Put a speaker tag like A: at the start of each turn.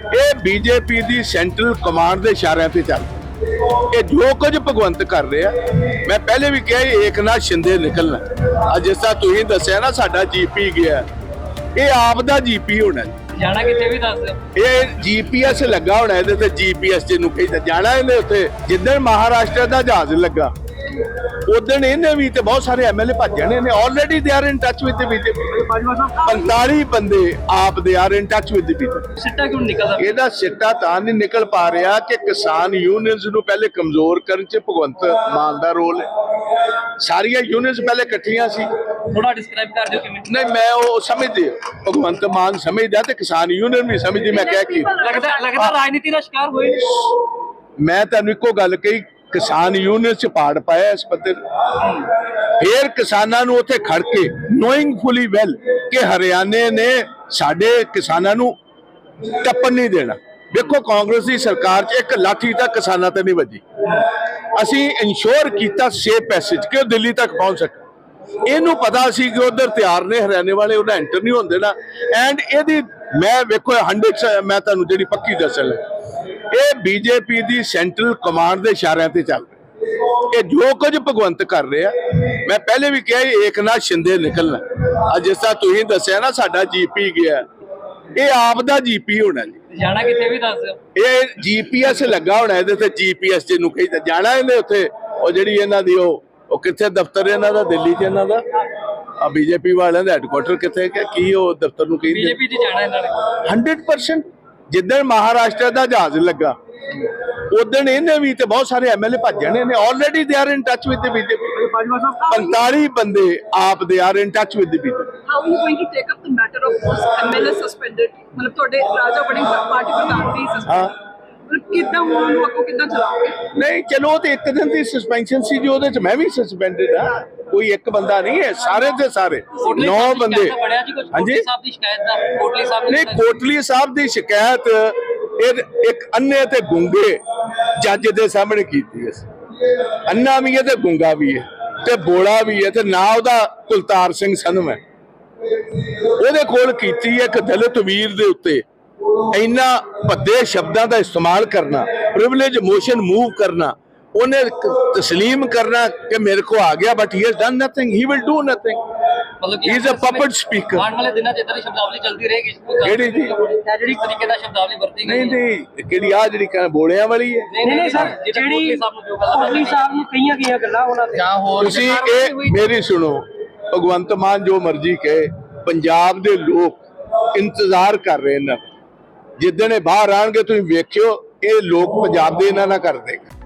A: ਇਹ ਬੀਜੇਪੀ ਦੀ central command ਦੇ ਇਸ਼ਾਰਿਆਂ ਤੇ ਚੱਲ ਇਹ ਜੋ ਕੁਝ ਭਗਵੰਤ ਕਰ ਰਿਹਾ ਮੈਂ ਪਹਿਲੇ ਵੀ ਕਿਹਾ ਇਹ ਏਕਨਾਥ ਸ਼ਿੰਦੇ ਨਿਕਲਣਾ। ਅੱਜ ਜਿਸ ਤਰ੍ਹਾਂ ਤੁਸੀਂ ਦੱਸਿਆ ਨਾ ਸਾਡਾ ਜੀਪੀ ਗਿਆ। ਇਹ ਆਪ ਦਾ ਜੀਪੀ ਹੋਣਾ। ਜੀ।
B: ਜਾਣਾ ਕਿੱਥੇ ਵੀ ਦੱਸ
A: ਇਹ ਜੀਪੀਐਸ ਲੱਗਾ ਹੋਣਾ ਇਹਦੇ ਤੇ ਜੀਪੀਐਸ ਜਿਹਨੂੰ ਕਹਿੰਦਾ। ਜਾਣਾ ਇਹਨੇ ਉੱਥੇ ਜਿੱਦਣ ਮਹਾਰਾਸ਼ਟਰ ਦਾ ਜਹਾਜ਼ ਲੱਗਾ ਉਦੋਂ ਇਹਨੇ ਵੀ ਤੇ ਬਹੁਤ ਸਾਰੇ ਐਮਐਲਏ ਭੱਜ ਜਾਣੇ ਨੇ already they are in touch with BJP 45 ਬੰਦੇ ਆਪ ਦੇ are in touch with BJP
B: ਸਿੱਟਾ ਕਿਉਂ ਨਿਕਲਦਾ
A: ਇਹਦਾ ਸਿੱਟਾ ਤਾਂ ਨਹੀਂ ਨਿਕਲ ਪਾ ਰਿਹਾ ਕਿ ਕਿਸਾਨ ਯੂਨੀਅਨਸ ਨੂੰ ਪਹਿਲੇ ਕਮਜ਼ੋਰ ਕਰਨ ਚ ਭਗਵੰਤ ਮਾਨ ਦਾ ਰੋਲ ਹੈ ਸਾਰੀਆਂ ਯੂਨੀਅਨਸ ਪਹਿਲੇ ਇਕੱਠੀਆਂ ਸੀ
B: ਥੋੜਾ ਡਿਸਕ੍ਰਾਈਬ ਕਰ ਦਿਓ ਕਿਵੇਂ
A: ਨਹੀਂ ਮੈਂ ਉਹ ਸਮਝਦੇ ਭਗਵੰਤ ਮਾਨ ਸਮਝਦਾ ਤੇ ਕਿਸਾਨ ਯੂਨੀਅਨ ਵੀ ਸਮਝਦੀ ਮੈਂ ਕਹਿ ਕੀ
B: ਲੱਗਦਾ ਲੱਗਦਾ ਰਾਜਨੀਤੀ ਦਾ ਸ਼ਿਕਾਰ ਹੋਏ।
A: ਮੈਂ ਤੁਹਾਨੂੰ ਇੱਕੋ ਗੱਲ ਕਹੀ ਕਿਸਾਨ ਯੂਨੀਅਨ ਚ ਪਾੜ ਪਾਇਆ ਇਸ ਪੱਧਰ ਫੇਰ ਕਿਸਾਨਾਂ ਨੂੰ ਉੱਥੇ ਖੜ ਕੇ ਨੋਇੰਗ ਫੁਲੀ ਵੈਲ ਕਿ ਹਰਿਆਣੇ ਨੇ ਸਾਡੇ ਕਿਸਾਨਾਂ ਨੂੰ ਟੱਪਣ ਨਹੀਂ ਦੇਣਾ। ਵੇਖੋ ਕਾਂਗਰਸ ਦੀ ਸਰਕਾਰ 'ਚ ਇੱਕ ਲਾਠੀ ਤੱਕ ਕਿਸਾਨਾਂ ਤੇ ਨਹੀਂ ਵੱਜੀ। ਅਸੀਂ ਇਨਸ਼ੋਰ ਕੀਤਾ ਸੇਫ ਪੈਸੇਜ ਕਿ ਉਹ ਦਿੱਲੀ ਤੱਕ ਪਹੁੰਚ ਸਕੇ ਇਹਨੂੰ ਪਤਾ ਸੀ ਕਿ ਉਧਰ ਤਿਆਰ ਨੇ, ਹਰਿਆਣੇ ਵਾਲੇ ਉਹਨਾਂ ਐਂਟਰ ਨਹੀਂ ਹੁੰਦੇ ਨਾ ਐਂਡ ਇਹਦੀ ਮੈਂ ਵੇਖੋ 100 ਮੈਂ ਤੁਹਾਨੂੰ ਜਿਹੜੀ ਪੱਕੀ ਦੱਸਣ ਲੱਗਾ ਇਹ ਬੀਜੇਪੀ ਦੀ ਸੈਂਟਰਲ ਕਮਾਂਡ ਦੇ ਇਸ਼ਾਰਿਆਂ ਤੇ ਚੱਲ ਰਿਹਾ। ਇਹ ਜੋ ਕੁਝ ਭਗਵੰਤ ਕਰ ਰਿਹਾ ਮੈਂ ਪਹਿਲੇ ਵੀ ਕਿਹਾ ਇਹ ਏਕਨਾਥ ਸ਼ਿੰਦੇ ਨਿਕਲਣਾ। ਅੱਜ ਜਿਸ ਤਰ੍ਹਾਂ ਤੁਸੀਂ ਦੱਸਿਆ ਨਾ ਸਾਡਾ ਜੀਪੀ ਗਿਆ। ਇਹ ਆਪ ਦਾ ਜੀਪੀ ਹੋਣਾ ਜੀ।
B: ਜਾਣਾ ਕਿੱਥੇ ਵੀ ਦੱਸ
A: ਇਹ ਜੀਪੀਐਸ ਲੱਗਾ ਹੋਣਾ ਇਹਦੇ ਤੇ ਜੀਪੀਐਸ ਜਿਹਨੂੰ ਕਹਿੰਦਾ। ਜਾਣਾ ਇਹਨੇ ਉੱਥੇ ਉਹ ਜਿਹੜੀ ਇਹਨਾਂ ਦੀ ਉਹ ਉਹ ਕਿੱਥੇ ਦਫ਼ਤਰ ਇਹਨਾਂ ਦਾ ਦਿੱਲੀ 'ਚ ਇਹਨਾਂ ਦਾ? ਆ ਬੀਜੇਪੀ ਵਾਲਿਆਂ ਦਾ ਹੈੱਡਕੁਆਟਰ ਕਿੱਥੇ ਹੈ? ਕੀ ਉਹ ਦਫ਼ਤਰ ਨੂੰ ਕਹਿੰਦੇ?
B: ਬੀਜੇਪੀ 'ਚ ਜਾਣਾ ਇਹਨਾਂ ਨੇ।
A: 100% ਜਿੱਦਣ ਮਹਾਰਾਸ਼ਟਰ ਦਾ ਜਹਾਜ਼ ਲੱਗਾ ਉਦੋਂ ਇਹਨੇ ਵੀ ਤੇ ਬਹੁਤ ਸਾਰੇ ਐਮਐਲਏ ਭੱਜ ਜਾਣੇ ਨੇ already they are in touch with BJP 45 ਬੰਦੇ ਆਪ ਦੇ are in touch with BJP
C: you going to take up the matter of those MLA suspended? ਮਤਲਬ ਤੁਹਾਡੇ ਰਾਜਾ ਬੜੀ ਪਾਰਟੀ ਪ੍ਰਧਾਨ ਦੀ ਮਤਲਬ ਕਿੱਦਾਂ ਉਹਨਾਂ ਨੂੰ ਅੱਗੋਂ ਕਿੱਦਾਂ ਚਲਾਓਗੇ?
A: ਨਹੀਂ ਚਲੋ ਉਹ ਤੇ ਇੱਕ ਦਿਨ ਦੀ ਸਸਪੈਂਸ਼ਨ ਸੀ ਜੋ ਉਹਦੇ ਚ ਮੈਂ ਵੀ ਸਸਪੈਂਡਡ ਆ ਕੋਈ ਇੱਕ ਬੰਦਾ ਨਹੀਂ ਹੈ ਸਾਰੇ ਦੇ ਸਾਰੇ। ਨੌ ਬੰਦੇ। ਹਾਂਜੀ
B: ਕੋਟਲੀ ਸਾਹਿਬ ਦੀ ਸ਼ਿਕਾਇਤ ਦਾ ਕੋਟਲੀ ਸਾਹਿਬ ਨੇ
A: ਨਹੀਂ ਕੋਟਲੀ ਸਾਹਿਬ ਦੀ ਸ਼ਿਕਾਇਤ ਇਹ ਇੱਕ ਅੰਨੇ ਤੇ ਗੁੰਗੇ ਜੱਜ ਦੇ ਸਾਹਮਣੇ ਕੀਤੀ ਹੈ। ਅੰਨਾ ਵੀ ਹੈ ਤੇ ਗੁੰਗਾ ਵੀ ਹੈ ਤੇ ਬੋੜਾ ਵੀ ਹੈ ਤੇ ਨਾ ਉਹਦਾ ਕੁਲਤਾਰ ਸਿੰਘ ਸੰਧਮ ਹੈ। ਉਹਦੇ ਕੋਲ ਕੀਤੀ ਹੈ ਇੱਕ ਦਲਿਤ ਵੀਰ ਦੇ ਉੱਤੇ। ਇੰਨਾ ਭੱਦੇ ਸ਼ਬਦਾਂ ਦਾ ਇਸਤੇਮਾਲ ਕਰਨਾ ਪ੍ਰਿਵਿਲੇਜ ਮੋਸ਼ਨ ਮੂਵ ਕਰਨਾ ਉਹਨੇ ਤਸਲੀਮ ਕਰਨਾ ਕਿ ਮੇਰੇ ਕੋ ਆ ਗਿਆ but he has done nothing he will do nothing
B: ਮਤਲਬ
A: He is a puppet speaker.
B: ਆਉਣ ਵਾਲੇ ਦਿਨਾਂ 'ਚ ਇਦਾਂ ਦੀ ਸ਼ਬਦਾਵਲੀ ਚੱਲਦੀ ਰਹੇਗੀ
A: ਕਿਹੜੀ ਜੀ?
B: ਇਹ ਜਿਹੜੀ ਤਰੀਕੇ ਨਾਲ ਸ਼ਬਦਾਵਲੀ ਵਰਤੀ ਗਈ
A: ਨਹੀਂ
B: ਹੈ।
A: ਨਹੀਂ ਕਿਹੜੀ ਆ ਜਿਹੜੀ ਕਹਿ- ਬੋਲਿਆਂ ਵਾਲੀ ਹੈ
B: ਨਹੀਂ ਨਹੀਂ ਸਰ ਜਿਹੜੀ ਕੋਟਲੀ ਸਾਹਿਬ ਨੂੰ ਜੋ ਗੱਲਾਂ
D: ਕੋਹਲੀ ਸਾਹਿਬ ਨੂੰ ਕਈਆਂ ਕਈਆਂ ਗੱਲਾਂ ਉਹਨਾਂ ਤੇ
B: ਜਾਂ ਹੋਰ
A: ਤੁਸੀਂ ਇਹ ਮੇਰੀ ਸੁਣੋ ਭਗਵੰਤ ਮਾਨ ਜੋ ਮਰਜ਼ੀ ਕਹੇ ਪੰਜਾਬ ਦੇ ਲੋਕ ਇੰਤਜ਼ਾਰ ਕਰ ਰਹੇ ਨੇ ਜਿੱਦਣ ਇਹ ਬਾਹਰ ਆਣਗੇ ਤੁਸੀਂ ਵੇਖਿਓ ਇਹ ਲੋਕ ਪੰਜਾਬ ਦੇ ਇਹਨਾਂ ਨਾਲ ਕਰ ਦੇਗਾ